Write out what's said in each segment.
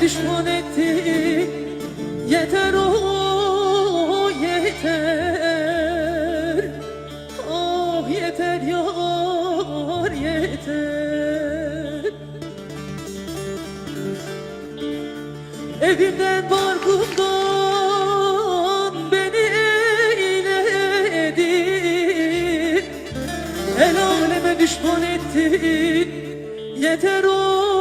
düşman etti. Yeter o yeter. Ah yeter yar yeter. Evimden barkımdan beni eyledin El aleme düşman ettin Yeter o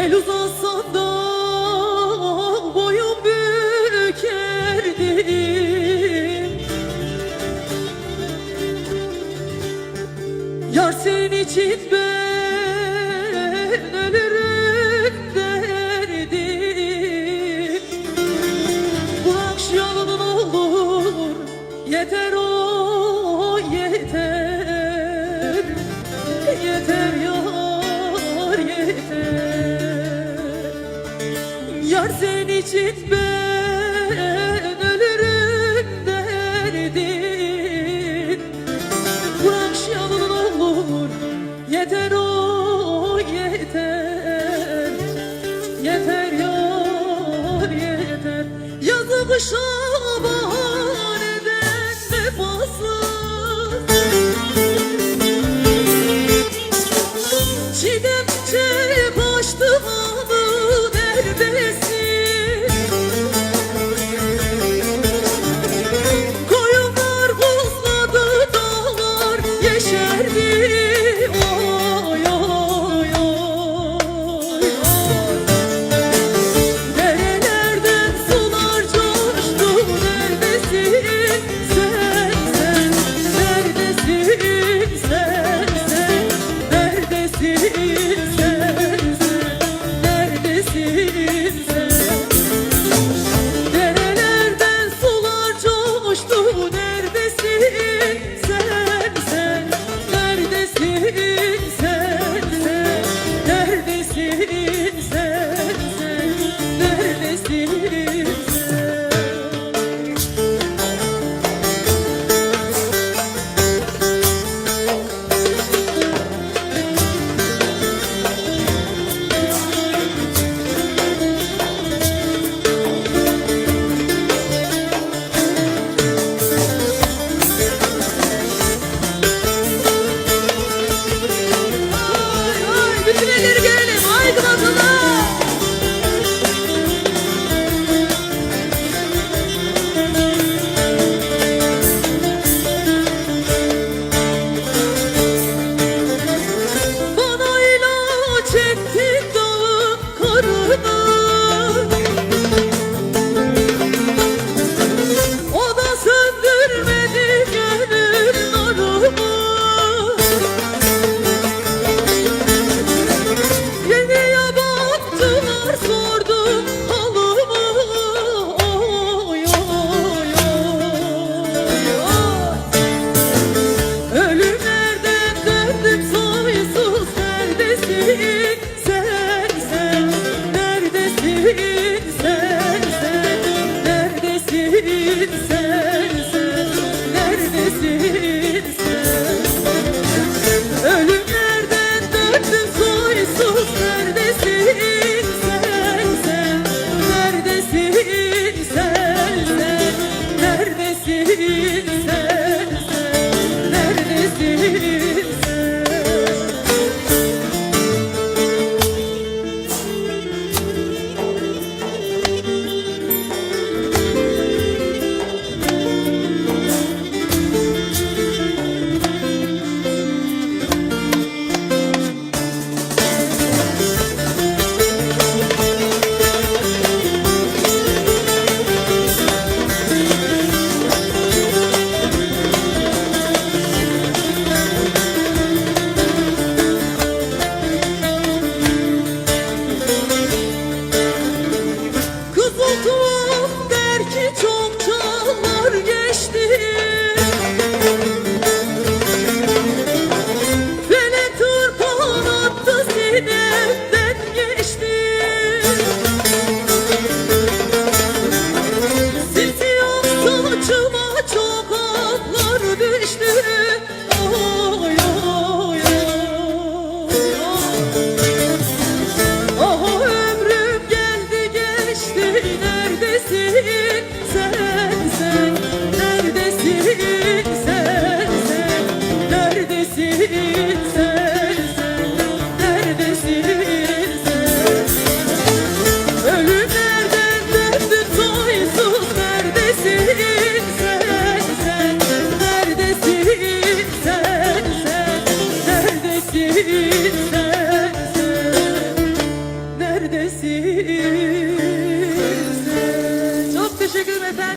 El uzansan da boyun bükerdim Yar senin için ben 说